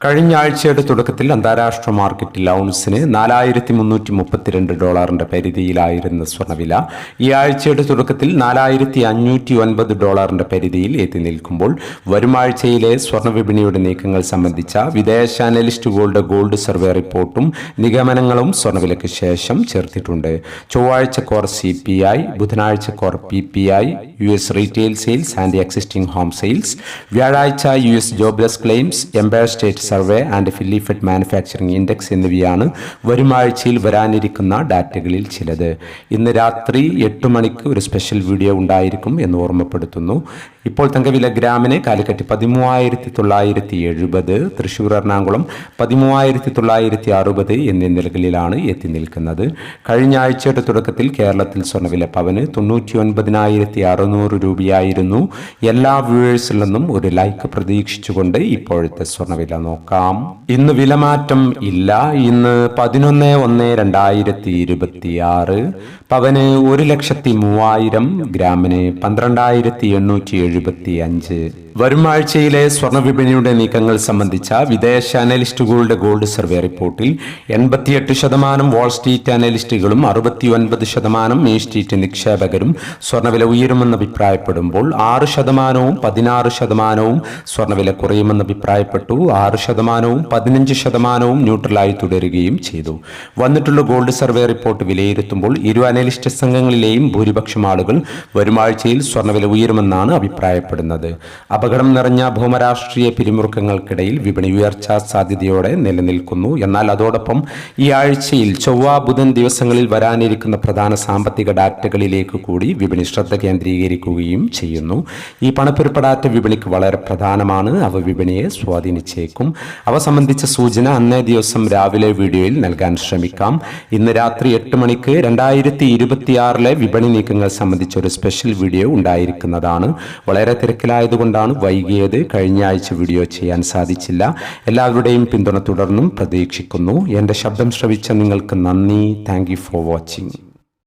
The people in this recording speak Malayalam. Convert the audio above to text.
കഴിഞ്ഞ ആഴ്ചയുടെ തുടക്കത്തിൽ അന്താരാഷ്ട്ര മാർക്കറ്റിൽ ഔൺസിന് നാലായിരത്തി മുന്നൂറ്റി മുപ്പത്തിരണ്ട് ഡോളറിന്റെ പരിധിയിലായിരുന്ന സ്വർണവില ഈ ആഴ്ചയുടെ തുടക്കത്തിൽ നാലായിരത്തി അഞ്ഞൂറ്റി ഒൻപത് ഡോളറിന്റെ പരിധിയിൽ എത്തി നിൽക്കുമ്പോൾ വരും ആഴ്ചയിലെ സ്വർണ വിപണിയുടെ നീക്കങ്ങൾ സംബന്ധിച്ച വിദേശ അനലിസ്റ്റ് ഗോൾഡ് ഗോൾഡ് സർവേ റിപ്പോർട്ടും നിഗമനങ്ങളും സ്വർണവിലയ്ക്ക് ശേഷം ചേർത്തിട്ടുണ്ട്. ചൊവ്വാഴ്ച കോർ സി പി ഐ ബുധനാഴ്ച core P P I U S retail sales and existing home sales വ്യാഴാഴ്ച U S jobless claims Empire State survey and Philly Fed manufacturing index എന്നിവയാണ് വരുമാഴ്ചയിൽ വരാനിരിക്കുന്ന ഡാറ്റകളിൽ ചിലത്. ഇന്ന് രാത്രി എട്ട് മണിക്ക് ഒരു സ്പെഷ്യൽ വീഡിയോ ഉണ്ടായിരിക്കും എന്ന് ഓർമ്മപ്പെടുത്തുന്നു. ഇപ്പോൾ തങ്കവില ഗ്രാമിന് കാലിക്കറ്റ് പതിമൂവായിരത്തി തൊള്ളായിരത്തി എഴുപത് തൃശ്ശൂർ എറണാകുളം പതിമൂവായിരത്തി തൊള്ളായിരത്തി അറുപത് എന്നീ നിലകളിലാണ് എത്തി നിൽക്കുന്നത്. കഴിഞ്ഞ ആഴ്ചയുടെ തുടക്കത്തിൽ കേരളത്തിൽ സ്വർണവില പവന് തൊണ്ണൂറ്റി ഒൻപതിനായിരത്തി അറുന്നൂറ് രൂപയായിരുന്നു. എല്ലാ വ്യൂവേഴ്സിൽ നിന്നും ഒരു ലൈക്ക് പ്രതീക്ഷിച്ചുകൊണ്ട് ഇപ്പോഴത്തെ സ്വർണവില നോക്കാം. ഇന്ന് വിലമാറ്റം ഇല്ല. ഇന്ന് പതിനൊന്ന് ഒന്ന് രണ്ടായിരത്തി ഇരുപത്തി ആറ് പവന് ഒരു ലക്ഷത്തി മൂവായിരം ഗ്രാമിന് പന്ത്രണ്ടായിരത്തി എണ്ണൂറ്റി എഴുപത്തി അഞ്ച് വരും ആഴ്ചയിലെ സ്വർണ നീക്കങ്ങൾ സംബന്ധിച്ച വിദേശ അനലിസ്റ്റുകളുടെ ഗോൾഡ് സർവേ റിപ്പോർട്ടിൽ എൺപത്തിയെട്ട് ശതമാനം വാൾ സ്ട്രീറ്റ് അനലിസ്റ്റുകളും അറുപത്തി ഒൻപത് ശതമാനം മെയിൻ സ്ട്രീറ്റ് നിക്ഷേപകരും സ്വർണവില ഉയരുമെന്ന് അഭിപ്രായപ്പെടുമ്പോൾ ആറ് ശതമാനവും പതിനാറ് ശതമാനവും സ്വർണവില കുറയുമെന്ന് അഭിപ്രായപ്പെട്ടു. ആറ് ശതമാനവും പതിനഞ്ച് ശതമാനവും ന്യൂട്രലായി തുടരുകയും ചെയ്തു. വന്നിട്ടുള്ള ഗോൾഡ് സർവേ റിപ്പോർട്ട് വിലയിരുത്തുമ്പോൾ ഇരു അനലിസ്റ്റ് സംഘങ്ങളിലെയും ഭൂരിപക്ഷം ആളുകൾ വരുമാഴ്ചയിൽ സ്വർണവില ഉയരുമെന്നാണ് അഭിപ്രായപ്പെടുന്നത്. അപകടം നിറഞ്ഞ ഭൂമരാഷ്ട്രീയ പിരിമുറുക്കങ്ങൾക്കിടയിൽ വിപണി ഉയർച്ചാ സാധ്യതയോടെ നിലനിൽക്കുന്നു. എന്നാൽ അതോടൊപ്പം ഈ ആഴ്ചയിൽ ചൊവ്വ ബുധൻ ദിവസങ്ങളിൽ വരാനിരിക്കുന്ന പ്രധാന സാമ്പത്തിക ഡാറ്റകളിലേക്ക് കൂടി വിപണി ശ്രദ്ധ കേന്ദ്രീകരിക്കുകയും ചെയ്യുന്നു. ഈ പണപ്പെരുപ്പടാറ്റ വിപണിക്ക് വളരെ പ്രധാനമാണ്. അവ വിപണിയെ സ്വാധീനിച്ചേക്കും. അവ സംബന്ധിച്ച സൂചന അന്നേ ദിവസം രാവിലെ വീഡിയോയിൽ നൽകാൻ ശ്രമിക്കാം. ഇന്ന് രാത്രി എട്ട് മണിക്ക് രണ്ടായിരത്തി ഇരുപത്തിയാറിലെ വിപണി നീക്കങ്ങൾ സംബന്ധിച്ച ഒരു സ്പെഷ്യൽ വീഡിയോ ഉണ്ടായിരിക്കുന്നതാണ്. വളരെ തിരക്കിലായതുകൊണ്ടാണ് വൈകിയത്. കഴിഞ്ഞ ആഴ്ച വീഡിയോ ചെയ്യാൻ സാധിച്ചില്ല. എല്ലാവരുടെയും പിന്തുണ തുടർന്നും പ്രതീക്ഷിക്കുന്നു. എന്റെ ശബ്ദം ശ്രവിച്ച നിങ്ങൾക്ക് നന്ദി. Thank for watching.